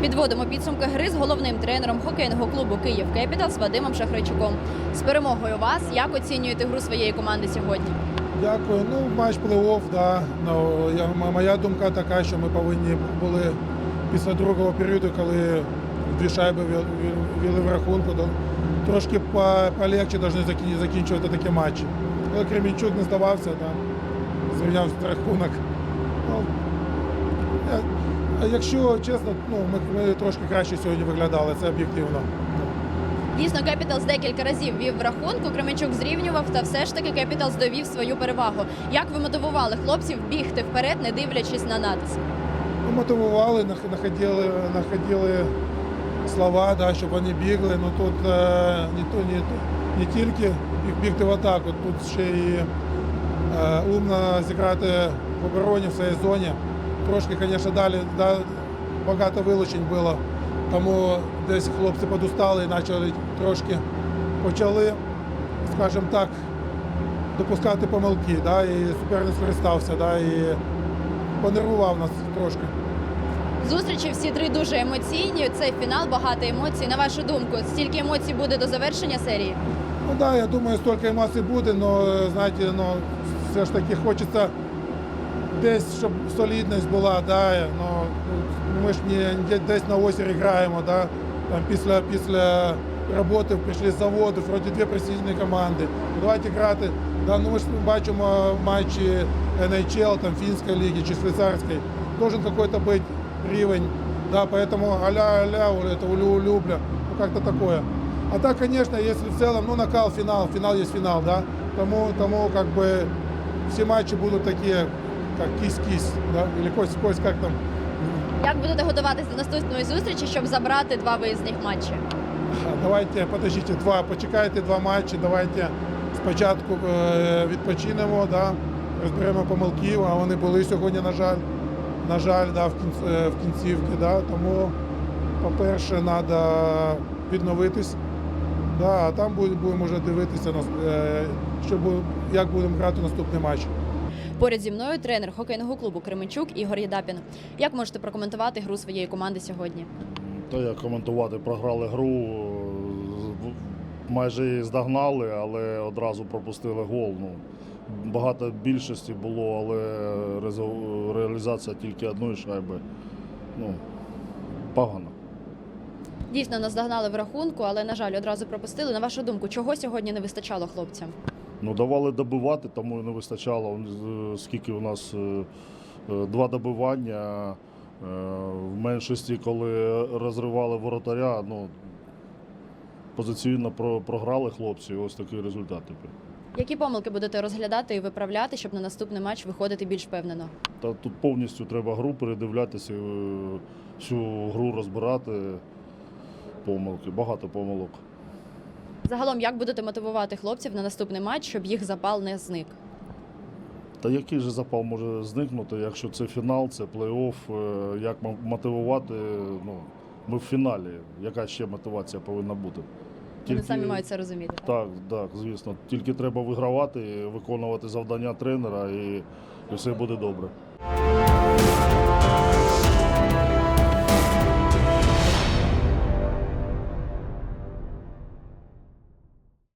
Підводимо підсумки гри з головним тренером хокейного клубу Київ Кепіталс Вадимом Шахрайчуком. З перемогою вас як оцінюєте гру своєї команди сьогодні? Дякую. Ну, матч плей-офф, да. Ну, я, моя думка така, що ми повинні були після другого періоду, коли дві шайби вел- вел- в рахунку, то трошки по- полегче повинні закінчувати такі матчі. Але Кремінчук не здавався, да. зрівняв рахунок. Ну, я- якщо чесно, ну, ми, ми трошки краще сьогодні виглядали, це об'єктивно. Дійсно, Кепіталс декілька разів вів в рахунку. Кременчук зрівнював, та все ж таки Кепіталс довів свою перевагу. Як ви мотивували хлопців бігти вперед, не дивлячись на натиск? Ну, мотивували, нах- находили, находили слова, да, щоб вони бігли. Ну тут е, не, то, не, не тільки біг- бігти в атаку, тут ще і е, умно зіграти в обороні в своїй зоні. Трошки, звісно, далі да, багато вилучень було, тому десь хлопці подустали і почали трошки почали, скажімо так, допускати помилки. Да, і суперник скористався, да, і понервував нас трошки. Зустрічі всі три дуже емоційні. Цей фінал багато емоцій. На вашу думку, стільки емоцій буде до завершення серії? Ну да, я думаю, столько емоцій буде, але знаєте, ну, все ж таки хочеться десь, щоб солідність була, да, ну, ми ж не де- десь на озері граємо, да, там після, після роботи прийшли з заводу, вроді дві професійні команди. Давайте грати. Да, ну, ми ж бачимо матчі NHL, там, фінської ліги чи швейцарської. Должен какой-то быть рівень, да, поэтому аля-аля, это улю-улюбля, ну как-то такое. А так, конечно, если в целом, ну, накал, финал, финал есть финал, да, тому, тому как бы все матчи будут такие, как кись-кись, да, или кость-кость, как там. Як будете готуватись до наступної зустрічі, щоб забрати два виїзних матчі? Давайте, подождите, два, почекайте два матчі, давайте спочатку е, відпочинемо, да, розберемо помилки, а вони були сьогодні, на жаль, на жаль, да, в, кінц, е, в кінцівці, да, тому, по-перше, треба відновитись, да, а там будемо, вже дивитися, е, що як будемо грати наступний матч. Поряд зі мною тренер хокейного клубу Кременчук Ігор Єдапін. Як можете прокоментувати гру своєї команди сьогодні? Та як коментувати, програли гру, майже її здогнали, але одразу пропустили гол. Ну, багато більшості було, але реалізація тільки одної шайби. Ну, погано. Дійсно, нас догнали в рахунку, але на жаль, одразу пропустили. На вашу думку, чого сьогодні не вистачало хлопцям? Ну, давали добивати, тому і не вистачало. Скільки у нас е, е, два добивання. е, В меншості, коли розривали воротаря, ну, позиційно програли хлопці, ось такий результат тепер. Які помилки будете розглядати і виправляти, щоб на наступний матч виходити більш впевнено? Та тут повністю треба гру передивлятися, всю гру розбирати. Помилки, багато помилок. Загалом, як будете мотивувати хлопців на наступний матч, щоб їх запал не зник? Та який же запал може зникнути, якщо це фінал, це плей-офф, е, як мотивувати? Ну, ми в фіналі. Яка ще мотивація повинна бути? Вони самі мають це розуміти. Так, так, звісно. Тільки треба вигравати, виконувати завдання тренера і, і все буде добре.